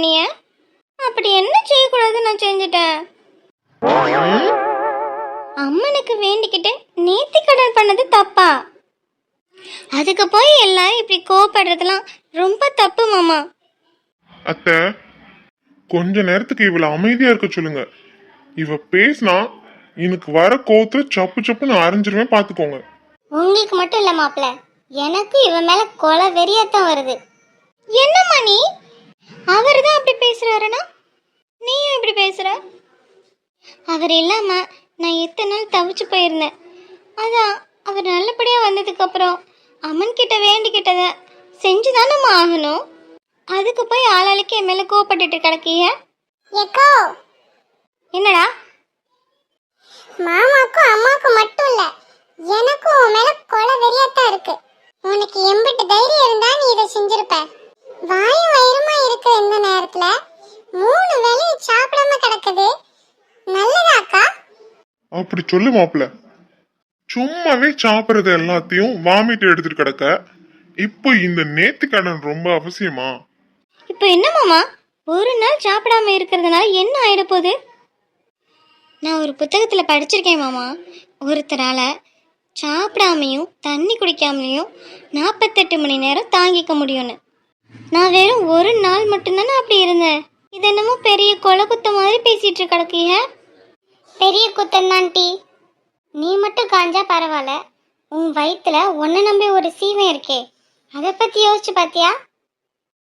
என்னைய அப்படி என்ன செய்யக்கூடாது நான் செஞ்சுட்டேன். அம்மனுக்கு வேண்டிக்கிட்டு நேர்த்தி கடன் பண்ணது தப்பா? அதுக்கு போய் எல்லாரும் இப்படி கோவப்படுறதுலாம் ரொம்ப தப்பு மாமா. அத்தை கொஞ்ச நேரத்துக்கு இவள அமைதியா இருக்க சொல்லுங்க. இவ பேசினா எனக்கு வர கோவத்துல சப்பு சப்புன்னு அரைஞ்சிருவேன் பாத்துக்கோங்க. உங்களுக்கு மட்டும் இல்ல மாப்பிள்ள. எனக்கு இவன் மேல கொலை வெறியத்தான் வருது. என்னம்மா நீ? அவர் தான் அப்படி பேசுறாருன்னா நீயும் இப்படி பேசுற? அவர் இல்லாம நான் எத்தனை நாள் தவிச்சு போயிருந்தேன். அதான் அவர் நல்லபடியா வந்ததுக்கு அப்புறம் அம்மன் கிட்ட வேண்டிக்கிட்டத செஞ்சுதானம்மா ஆகணும்? அதுக்கு போய் ஆளாளுக்கு என் மேல கோவப்பட்டுட்டு கிடக்கீங்க? எக்கோ என்னடா? மாமாக்கும் அம்மாக்கும் மட்டும் இல்ல எனக்கும் உன் மேல கொலை வெறியாத்தான் இருக்கு. உனக்கு எம்பிட்டு தைரியம் இருந்தா நீ இதை செஞ்சிருப்ப. வாயும் வயிறுமா இருக்க இந்த நேரத்துல. மூணு வேலையும் சாப்பிடாம கிடக்குது. நல்லதா அக்கா அப்படி சொல்லு மாப்பிள்ள. சும்மாவே சாப்பிட்றது எல்லாத்தையும் வாமிட் எடுத்துட்டு கிடக்க. இப்போ இந்த நேத்து கடன் ரொம்ப அவசியமா? இப்போ என்ன மாமா? ஒரு நாள் சாப்பிடாம இருக்கிறதுனால என்ன ஆயிட போகுது? நான் ஒரு புத்தகத்தில் படிச்சிருக்கேன் மாமா. ஒருத்தரால் சாப்பிடாமையும் தண்ணி குடிக்காமலையும் நாற்பத்தெட்டு மணி நேரம் தாங்கிக்க முடியும்னு. நான் வெறும் ஒரு நாள் மட்டும்தானே அப்படி இருந்தேன்? இது என்னமோ பெரிய கொலை குத்த மாதிரி பேசிட்டு கிடக்கீங்க. பெரிய குத்தம் தான் டி. நீ மட்டும் காஞ்சா பரவாயில்ல. உன் வயித்துல உன்னை நம்பி ஒரு சீவன் இருக்கே. அதை பத்தி யோசிச்சு பாத்தியா?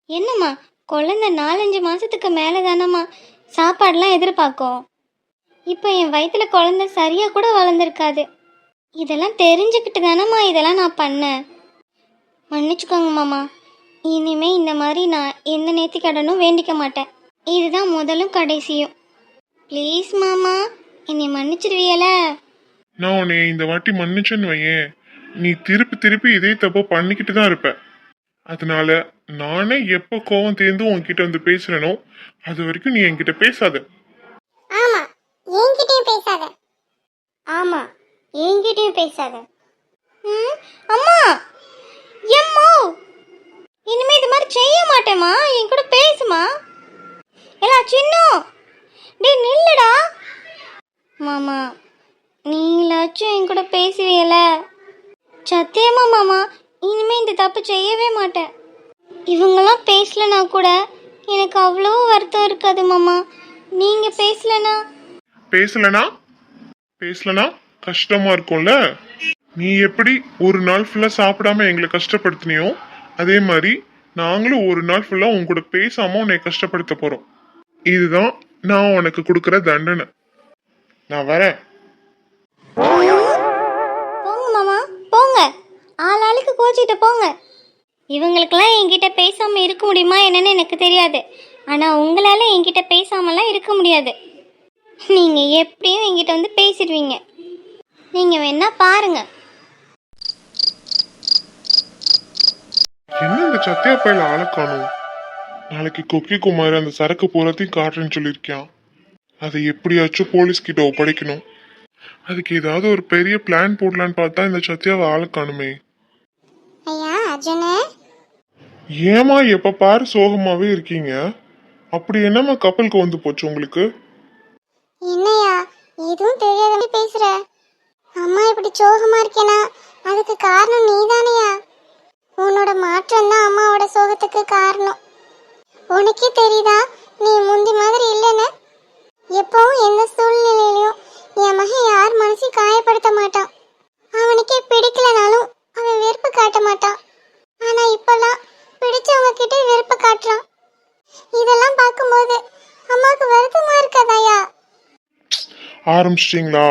என்னம்மா குழந்தை நாலஞ்சு மாசத்துக்கு மேலே தானம்மா சாப்பாடெலாம் எதிர்பார்க்கும். இப்போ என் வயித்துல குழந்தை சரியாக கூட வளர்ந்துருக்காது. இதெல்லாம் தெரிஞ்சுக்கிட்டு தானம்மா இதெல்லாம் நான் பண்ணேன். மன்னிச்சுக்கோங்க மாமா. இனிமே இந்த மாதிரி நான் எந்த நேர்த்தி கடனும் வேண்டிக்க மாட்டேன். இதுதான் முதலும் கடைசியும். ப்ளீஸ் மாமா என்னை மன்னிச்சிடுவியல நான் உன்னை இந்த வாட்டி மன்னிச்சேன்னு வையேன். நீ திருப்பி திருப்பி இதே தப்ப பண்ணிக்கிட்டு தான் இருப்ப. அதனால நானே எப்போ கோவம் தேர்ந்து உன்கிட்ட வந்து பேசுறேனோ அது வரைக்கும் நீ என்கிட்ட பேசாத. ஆமா என்கிட்டயும் பேசாத. ஆமா என்கிட்டயும் பேசாத. ம் அம்மா எம்மோ இனிமே இது மாதிரி செய்ய மாட்டேம்மா. என் கூட பேசுமா எல்லா சின்ன. டே நில்லடா. மாமா நீங்களாச்சும் என் கூட பேசுவீல சத்தியமா மாமா இனிமே இந்த தப்பு செய்யவே மாட்டேன். இவங்கெல்லாம் பேசலனா கூட எனக்கு அவ்வளோ வருத்தம் இருக்காது மாமா. நீங்க பேசலனா? பேசலனா? பேசலனா? கஷ்டமா இருக்கும்ல. நீ எப்படி ஒரு நாள் ஃபுல்லா சாப்பிடாம எங்களை கஷ்டப்படுத்தினியோ? அதே மாதிரி நாங்களும் ஒரு நாள் ஃபுல்லா உன் கூட பேசாம உன்னை கஷ்டப்படுத்த போறோம். இதுதான் நான் உனக்கு கொடுக்குற தண்டனை. நான் வரேன். போங்க மாமா போங்க. ஆளாளுக்கு கோச்சிட்டு போங்க. இவங்களுக்கெல்லாம் என்கிட்ட பேசாம இருக்க முடியுமா என்னன்னு எனக்கு தெரியாது. ஆனா உங்களால என்கிட்ட பேசாமலாம் இருக்க முடியாது. நீங்க எப்படியும் என்கிட்ட வந்து பேசிடுவீங்க. நீங்க வேணா பாருங்க. என்ன இந்த சத்தியா பையில ஆளை காணும்? நாளைக்கு கொக்கி குமார் அந்த சரக்கு பூராத்தையும் காட்டுறேன்னு சொல்லியிருக்கான் அதை எப்படியாச்சும் போலீஸ் கிட்ட ஒப்படைக்கணும். அதுக்கு ஏதாவது ஒரு பெரிய பிளான் போடலான்னு பார்த்தா இந்த சத்யாவை ஆளை காணுமே. ஏமா எப்ப பாரு சோகமாவே இருக்கீங்க. அப்படி என்னம்மா கப்பலுக்கு வந்து போச்சு உங்களுக்கு? என்னையா எதுவும் தெரியாத பேசுற. அம்மா இப்படி சோகமா இருக்கேனா? அதுக்கு காரணம் நீதானையா? உன்னோட மாற்றம் தான் அம்மாவோட சோகத்துக்கு காரணம். உனக்கே தெரியுதா? நீ முந்தி மாதிரி இல்லைன்னு? எப்பவும் எந்த சூழ்நிலையிலையும் என் மகன் யார் மனசையும் காயப்படுத்த மாட்டான். அவனுக்கே பிடிக்கலனாலும் அவன் வெறுப்பு காட்ட மாட்டான். ஆனா இப்பெல்லாம் பிடிச்சவங்க கிட்டே வெறுப்பு காட்டுறான். இதெல்லாம் பார்க்கும்போது அம்மாவுக்கு வருத்தமா இருக்காதாயா ஆரம்பிச்சிட்டிங்களா?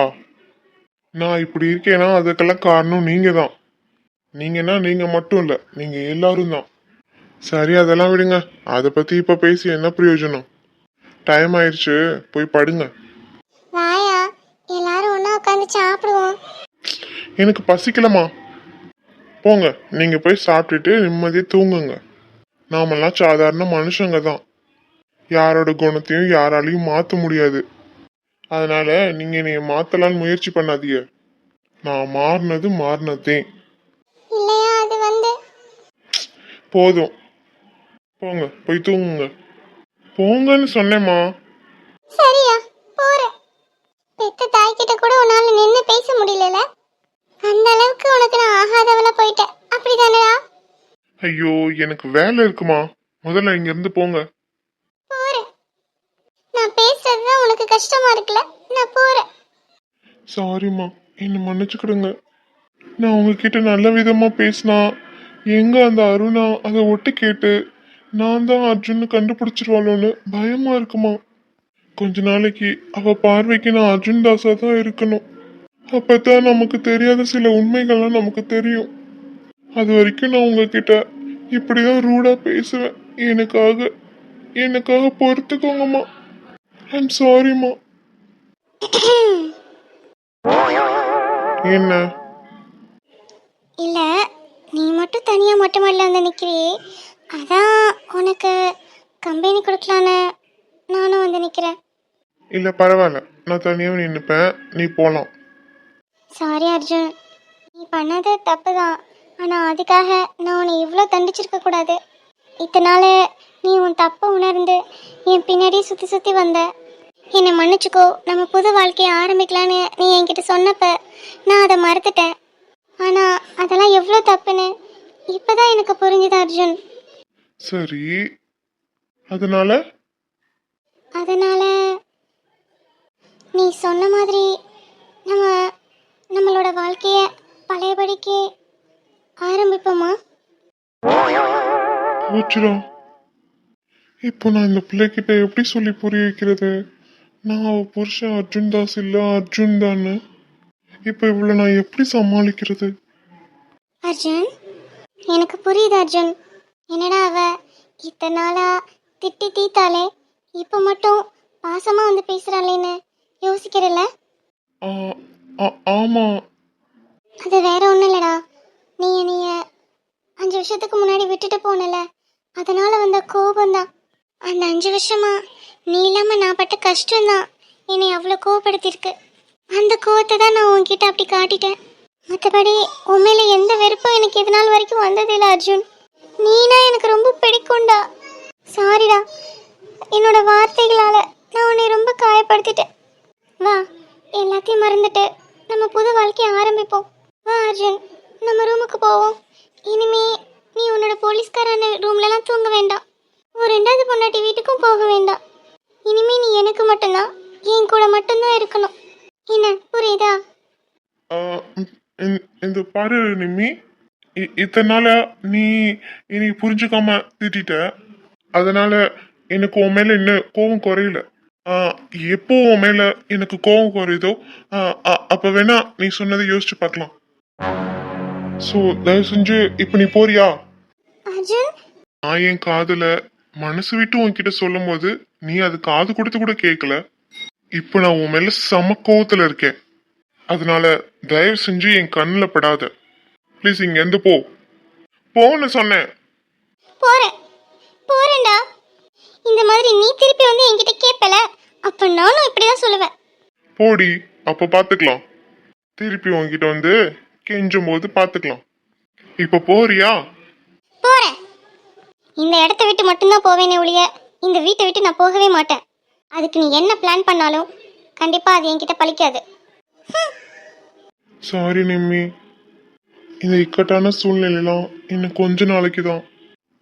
நான் இப்படி இருக்கேன்னா அதுக்கெல்லாம் காரணம் நீங்க தான் நீங்கன்னா நீங்க மட்டும் இல்ல நீங்க எல்லாரும் தான். சரி அதெல்லாம் விடுங்க. அதை பத்தி இப்ப பேசி என்ன பிரயோஜனம்? டைம் ஆயிடுச்சு போய் படுங்க. வாயா எல்லாரும் ஒண்ணா உட்காந்து சாப்பிடுவோம். எனக்கு பசிக்கலமா போங்க நீங்க போய் சாப்பிட்டுட்டு நிம்மதியா தூங்குங்க. நாமெல்லாம் சாதாரண மனுஷங்க தான். யாரோட குணத்தையும் யாராலையும் மாத்த முடியாது. அதனால நீங்க என்னைய மாத்தலான்னு முயற்சி பண்ணாதீங்க. நான் மாறினது மாறினதே இல்லையா அது வந்து போதும். போங்க போய் தூங்குங்க. போங்கன்னு சொன்னேம்மா. சரியா போறேன். பெத்த தாய்கிட்ட கூட உன்னால நின்னு பேச முடியல அந்த அளவுக்கு உனக்கு நான் ஆகாதவளா போயிட்டேன். அப்படிதானடா? ஐயோ எனக்கு வேலை இருக்குமா? முதல்ல இங்க இருந்து போங்க. போறேன். நான் பேசுறதுதான் உனக்கு கஷ்டமா இருக்குல்ல? நான் போறேன். சாரிம்மா என்னை மன்னிச்சுக்கிடுங்க. நான் உங்ககிட்ட நல்ல விதமா பேசினா எங்க அந்த அருணா? அதை ஒட்டு கேட்டு நான் தான் அர்ஜுன் கண்டுபிடிச்சிருவாளோன்னு பயமா இருக்குமா? கொஞ்ச நாளைக்கு அவ பார்வைக்கு நான் அர்ஜுன் தாஸா தான் இருக்கணும். அப்பதான் நமக்கு தெரியாத சில உண்மைகள்லாம் நமக்கு தெரியும். அது வரைக்கும் நான் உங்ககிட்ட இப்படிதான் ரூடா பேசுவேன். எனக்காக எனக்காக பொறுத்துக்கோங்கம்மா. ஐம் சாரிம்மா என்ன? இல்ல நீ மட்டும் தனியா மொட்டை மாடல வந்து நிக்கிறியே? அதான் உனக்கு கம்பெனி கொடுக்கலான்னு நானும் வந்து நிக்கிறேன். இல்ல பரவாயில்ல. நான் தனியாக நின்னுப்பேன் நீ போலாம். சாரி அர்ஜுன். நீ பண்ணது தப்பு தான் ஆனால் அதுக்காக நான் உன்னை இவ்வளோ தண்டிச்சிருக்க கூடாது. இத்தனை நாள் நீ உன் தப்பை உணர்ந்து என் பின்னாடி சுற்றி சுற்றி வந்த. என்னை மன்னிச்சுக்கோ. நம்ம புது வாழ்க்கையை ஆரம்பிக்கலான்னு நீ என்கிட்ட சொன்னப்ப நான் அதை மறந்துட்டேன். ஆனால் அதெல்லாம் எவ்வளோ தப்புன்னு இப்போதான் எனக்கு புரிஞ்சுது அர்ஜுன். சரி. அதனால? அதனால் நீ சொன்ன மாதிரி நம்ம நம்மளோட வாழ்க்கையை பழையபடிக்கு ஆரம்பிப்போமா? போச்சுடா. இப்போ நான் இந்த பிள்ளைகிட்ட எப்படி சொல்லி புரிய வைக்கிறது? நான் அவ புருஷன் அர்ஜுன் தாஸ் இல்ல அர்ஜுன் தான்னு. இப்போ இவ்வளோ நான் எப்படி சமாளிக்கிறது? அர்ஜுன் எனக்கு புரியுது அர்ஜுன். என்னடா அவ இத்தனை நாளா திட்டி தீத்தாலே இப்போ மட்டும் பாசமா வந்து பேசுறாளேன்னு யோசிக்கிறல்ல? ஆமா. அது வேற ஒன்றும் இல்லடா. நீ என்னைய அஞ்சு வருஷத்துக்கு முன்னாடி விட்டுட்டு போனல அதனால வந்த கோபம்தான். அந்த அஞ்சு வருஷமா நீ இல்லாம நான் பட்ட கஷ்டம்தான். என்னை அவ்வளோ கோவப்படுத்தியிருக்கு. அந்த கோவத்தை தான் நான் உன்கிட்ட அப்படி காட்டிட்டேன். மற்றபடி உண்மையில எந்த வெறுப்பும் எனக்கு இது நாள் வரைக்கும் வந்ததில்லை அர்ஜுன். நீனா எனக்கு ரொம்ப பிடிக்கும்டா. சாரிடா என்னோட வார்த்தைகளால நான் உன்னை ரொம்ப காயப்படுத்திட்டேன். வா எல்லாத்தையும் மறந்துட்டு நம்ம புது வாழ்க்கையை ஆரம்பிப்போம் வா அர்ஜுன் நம்ம ரூமுக்கு போவோம் இனிமே நீ உன்னோட போலீஸ்காரான ரூம்லலாம் தூங்க வேண்டாம் ஒரு ரெண்டாவது பொண்டாட்டி வீட்டுக்கும் போக வேண்டாம் இனிமே நீ எனக்கு மட்டும்தான் என் கூட மட்டும்தான் இருக்கணும் என்ன புரியுதா ஆ, இந்த- இந்த பாரு நிம்மி இ- இத்தனை நாளா நீ என்னை புரிஞ்சுக்காம திட்டிட்ட. அதனால எனக்கு உன் மேல இன்னும் கோபம் குறையல. எப்போ உன் மேல எனக்கு கோபம் குறையுதோ அப்ப வேணா நீ சொன்னதை யோசிச்சு பார்க்கலாம். ஸோ தயவு செஞ்சு இப்போ நீ போறியா? நான் என் காதுல மனசு விட்டு உன்கிட்ட சொல்லும் போது நீ அது காது கொடுத்து கூட கேட்கல இப்போ நான் உன் மேல செம கோவத்துல இருக்கேன். அதனால தயவு செஞ்சு என் கண்ணில் படாத. ப்ளீஸ் இங்க இருந்து போ. போன்னு சொன்னேன். போறேன். போறேன்டா. இந்த மாதிரி நீ திருப்பி வந்து என்கிட்ட கேட்பல அப்ப நானும் இப்படிதான் சொல்லுவேன். போடி அப்ப பாத்துக்கலாம். திருப்பி உன்கிட்ட வந்து கெஞ்சும் போது பாத்துக்கலாம். இப்ப போறியா? போறேன். இந்த இடத்த விட்டு மட்டும்தான் போவேனே ஒழிய இந்த வீட்டை விட்டு நான் போகவே மாட்டேன். அதுக்கு நீ என்ன பிளான் பண்ணாலும் கண்டிப்பா அது என்கிட்ட பலிக்காது சாரி நிம்மி. இந்த இக்கட்டான சூழ்நிலைலாம் இன்னும் கொஞ்ச நாளைக்கு தான்.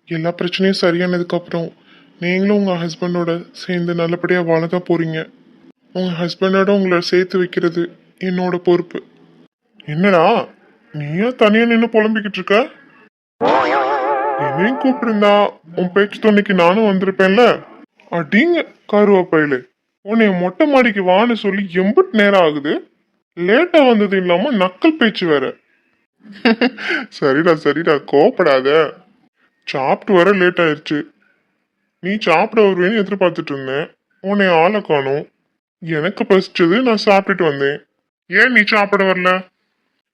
எல்லா பிரச்சனையும் சரியானதுக்கு அப்புறம் நீங்களும் உங்க ஹஸ்பண்டோட சேர்ந்து நல்லபடியா வாழதான் போறீங்க. உங்க ஹஸ்பண்டோட உங்களை சேர்த்து வைக்கிறது என்னோட பொறுப்பு. என்னடா? நீயா தனியா நின்று புலம்பிக்கிட்டு இருக்க? என்னையும் கூப்பிட்டுருந்தா உன் பேச்சு துணைக்கு நானும் வந்திருப்பேன்ல? அடிங்க கருவாப்பையில உன்னை மொட்டை மாடிக்கு வான்னு சொல்லி எம்பிட்டு நேரம் ஆகுது. லேட்டா வந்தது இல்லாம நக்கல் பேச்சு வேற. சரிடா சரிடா கோப்படாத சாப்பிட்டு வர லேட் ஆயிருச்சு. நீ சாப்பிட வருவேன்னு எதிர்பார்த்துட்டு இருந்தேன். உன்னை ஆளை காணும். எனக்கு பசிச்சது நான் சாப்பிட்டுட்டு வந்தேன். ஏன் நீ சாப்பிட வரல?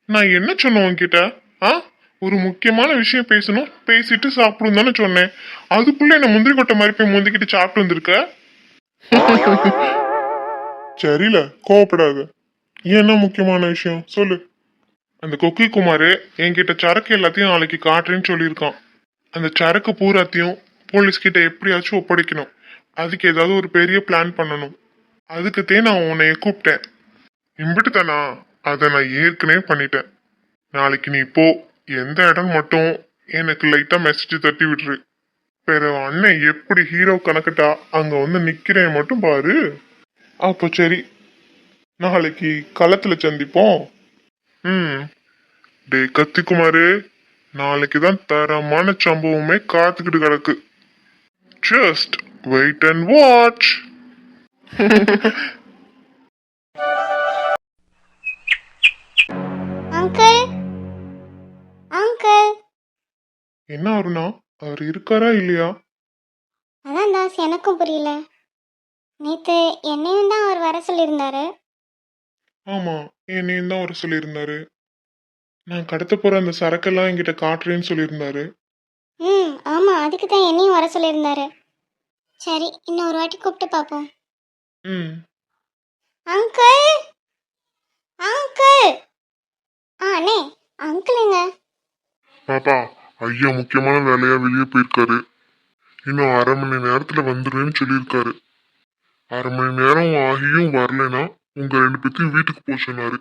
நான் என்ன சொன்னேன் உன்கிட்ட? ஆ? ஒரு முக்கியமான விஷயம் பேசணும் பேசிட்டு சாப்பிடும் தானே சொன்னேன். அதுக்குள்ள என்ன முந்திரி கொட்டை மாதிரி போய் முந்திக்கிட்டு சாப்பிட்டு வந்திருக்க? சரில கோவப்படாத. என்ன முக்கியமான விஷயம்? சொல்லு. அந்த கொக்கி குமார் என்கிட்ட சரக்கு எல்லாத்தையும் நாளைக்கு காட்டுறேன்னு சொல்லியிருக்கான். அந்த சரக்கு பூராத்தையும் போலீஸ் கிட்ட எப்படியாச்சும் ஒப்படைக்கணும். அதுக்கு ஏதாவது ஒரு பெரிய பிளான் பண்ணணும். அதுக்குத்தே நான் உன்னைய கூப்பிட்டேன். இம்பிட்டு தானா அதை நான் ஏற்கனவே பண்ணிட்டேன். நாளைக்கு நீ போ. எந்த இடம் மட்டும் எனக்கு லைட்டா மெசேஜ் தட்டி விட்டுரு. வேற அண்ணன் எப்படி ஹீரோ கணக்கிட்டா அங்க வந்து நிக்கிறேன் மட்டும் பாரு. அப்போ சரி. நாளைக்கு களத்துல சந்திப்போம். ம். டே கத்திக்குமாரு. நாளைக்கு தான் தரமான சம்பவமே காத்துக்கிட்டு கிடக்கு. Just wait and watch uncle uncle என்ன அருணா? அவர் இருக்காரா இல்லையா? அதான் தாஸ் எனக்கும் புரியல. நேத்து என்னையும் தான் அவர் வர சொல்லியிருந்தாரு. ஆமா என்னையும் தான் அவர் சொல்லியிருந்தாரு. நான் கடத்த போற அந்த சரக்கெல்லாம் என்கிட்ட காட்டுறேன்னு சொல்லியிருந்தாரு. ம் ஆமா அதுக்கு தான் என்னையும் வர சொல்லியிருந்தாரு. சரி இன்னொரு வாட்டி கூப்பிட்டு பார்ப்போம் ம். அங்கிள்! அங்கிள்! ஆ அண்ணே அங்கிளுங்க பாப்பா ஐயா முக்கியமான வேலையா வெளியே போயிருக்காரு. இன்னும் அரை மணி நேரத்துல வந்துடுவேன்னு சொல்லியிருக்காரு. அரை மணி நேரம் ஆகியும் வரலைன்னா உங்க ரெண்டு பேத்தையும் வீட்டுக்கு போக சொன்னாரு.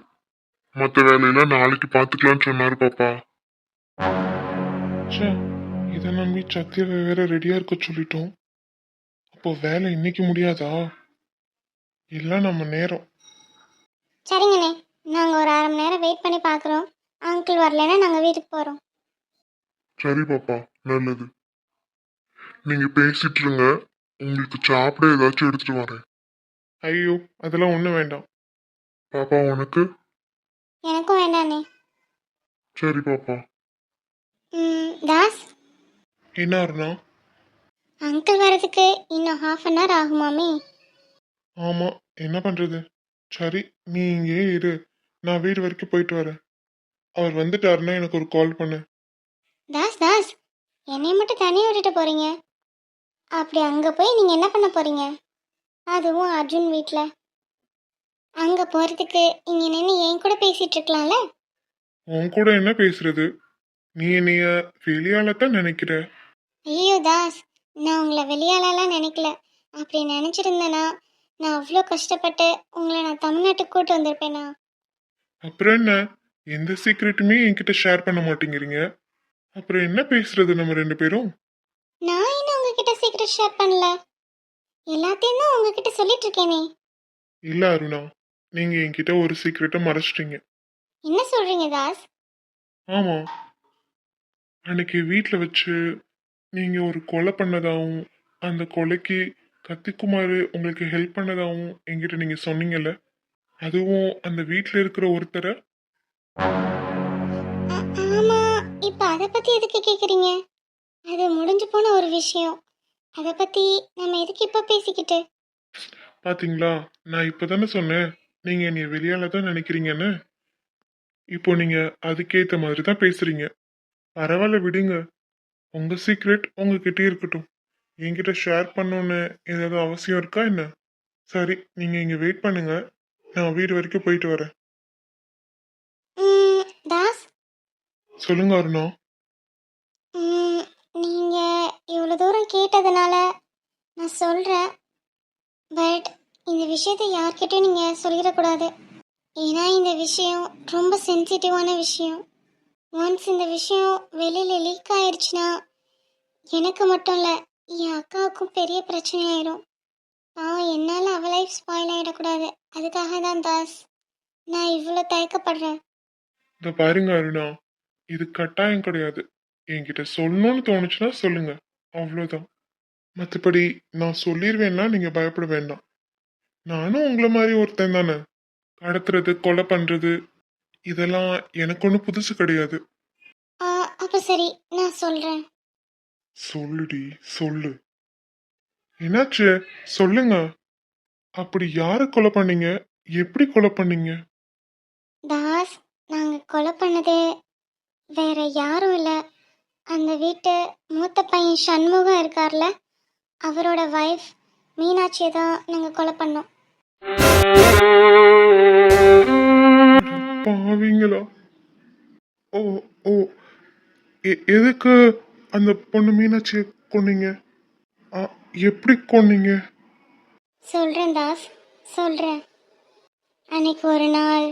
மற்ற வேலையெல்லாம் நாளைக்கு பார்த்துக்கலாம்னு சொன்னாரு பாப்பா. ச்சே இதை நம்பி சத்யாவை வேற ரெடியா இருக்க சொல்லிட்டோம். அப்போ வேலை இன்னைக்கு முடியாதா? எல்லாம் நம்ம நேரம். சரிங்கண்ணே நாங்கள் ஒரு அரை மணி நேரம் வெயிட் பண்ணி பார்க்குறோம் அங்கிள் வரலைன்னா நாங்கள் வீட்டுக்கு போகிறோம் சரி பாப்பா நல்லது. நீங்க பேசிட்டு இருங்க. உங்களுக்கு சாப்பிட ஏதாச்சும் எடுத்துட்டு வரேன். ஐயோ அதெல்லாம் ஒன்றும் வேண்டாம். பாப்பா உனக்கு? எனக்கும் வேண்டாண்ணே சரி பாப்பா. ம், தாஸ்? என்ன அருணா? அங்கிள் வரதுக்கு இன்னும் ஹாஃப் அன் ஹவர் ஆகுமாமே? ஆமா என்ன பண்றது? சரி நீ இங்கே இரு. நான் வீடு வரைக்கும் போயிட்டு வரேன். அவர் வந்துட்டாருன்னா எனக்கு ஒரு கால் பண்ணு. தாஸ் தாஸ் என்னை மட்டும் தனியாக விட்டுட்டு போகிறீங்க அப்படி அங்கே போய் நீங்கள் என்ன பண்ண போகிறீங்க அதுவும் அர்ஜுன் வீட்டில் அங்கே போகிறதுக்கு இங்கே நின்று என் கூட பேசிகிட்டு இருக்கலாம்ல? உன் கூட என்ன பேசுறது? நீ என்னைய வெளியாலத்தான் நினைக்கிற? ஐயோ தாஸ் நான் உங்களை வெளியாலலாம் நினைக்கல. அப்படி நினச்சிருந்தேனா நான் அவ்வளோ கஷ்டப்பட்டு உங்களை நான் தமிழ்நாட்டுக்கு கூட்டு வந்திருப்பேனா? அப்புறம் என்ன? எந்த சீக்ரெட்டுமே என்கிட்ட ஷேர் பண்ண மாட்டேங்கிறீங்க. அப்புறம் என்ன பேசுறது நம்ம ரெண்டு பேரும்? நான் என்ன உங்ககிட்ட சீக்கிரம் ஷேர் பண்ணல. எல்லாத்தையும் தான் உங்ககிட்ட சொல்லிட்டு இருக்கேனே இல்ல அருணா நீங்க என்கிட்ட ஒரு சீக்ரெட்டை மறைச்சிட்டீங்க. என்ன சொல்றீங்க தாஸ்? ஆமா. அன்னைக்கு வீட்டில் வச்சு நீங்க ஒரு கொலை பண்ணதாகவும் அந்த கொலைக்கு கத்திக்குமாரு உங்களுக்கு ஹெல்ப் பண்ணதாகவும் என்கிட்ட நீங்க சொன்னீங்கல்ல அதுவும் அந்த வீட்டில் இருக்கிற ஒருத்தரை? ஆமா. இப்ப அத பத்தி எதுக்கு கேக்குறீங்க? அது முடிஞ்சு போன ஒரு விஷயம். அத பத்தி நம்ம எதுக்கு இப்ப பேசிக்கிட்டு? பாத்தீங்களா? நான் இப்பதானே சொன்னேன். நீங்க என்னைய வெளியால தான் நினைக்கிறீங்கன்னு. இப்போ நீங்க அதுக்கேத்த மாதிரி தான் பேசுறீங்க. பரவாயில்ல விடுங்க. உங்க சீக்ரெட் உங்ககிட்டயே இருக்கட்டும். என்கிட்ட ஷேர் பண்ணணும்னு ஏதாவது அவசியம் இருக்கா என்ன? சரி நீங்க இங்க வெயிட் பண்ணுங்க. நான் வீடு வரைக்கும் போயிட்டு வரேன். சொல்லுங்க அருணா ம், நீங்க தூரம் கேட்டதுனால நான் சொல்கிறேன் பட் இந்த விஷயத்தை யார்கிட்டையும் நீங்கள் சொல்லிடக்கூடாது. ஏன்னா இந்த விஷயம் ரொம்ப சென்சிட்டிவான விஷயம். ஒன்ஸ் இந்த விஷயம் வெளியில் லீக் ஆயிடுச்சுன்னா எனக்கு மட்டும் இல்லை என் அக்காவுக்கும் பெரிய பிரச்சனை ஆயிரும் பாவம் என்னால் அவ லைஃப் ஸ்பாயில் ஆகிடக்கூடாது அதுக்காக தான் தாஸ் நான் இவ்வளோ தயக்கப்படுறேன். இதை பாருங்க அருணா. இது கட்டாயம் கிடையாது. என்கிட்ட சொல்லணும்னு தோணுச்சுன்னா சொல்லுங்கள் அவ்வளோதான் மற்றபடி நான் சொல்லிடுவேன்னா நீங்க பயப்பட வேண்டாம். நானும் உங்களை மாதிரி ஒருத்தன் தானே. கடத்துறது கொலை பண்றது இதெல்லாம் எனக்கு ஒன்றும் புதுசு கிடையாது. ஆ, அப்போ சரி நான் சொல்கிறேன் சொல்லுடி சொல்லு. என்னாச்சு? சொல்லுங்க. அப்படி யாரை கொலை பண்ணீங்க? எப்படி கொலை பண்ணீங்க? தாஸ் நாங்கள் கொலை பண்ணது வேற யாரும் இல்லை. அந்த வீட்டு மூத்த பையன் சண்முகம் இருக்கார்ல அவரோட வைஃப் மீனாட்சியை தான் நாங்கள் கொலை பண்ணோம். பாவீங்களா? ஓ ஓ எதுக்கு அந்த பொண்ணு மீனாட்சியை கொன்னீங்க? எப்படி கொன்னீங்க? சொல்கிறேன் தாஸ் சொல்கிறேன் அன்னைக்கு ஒரு நாள்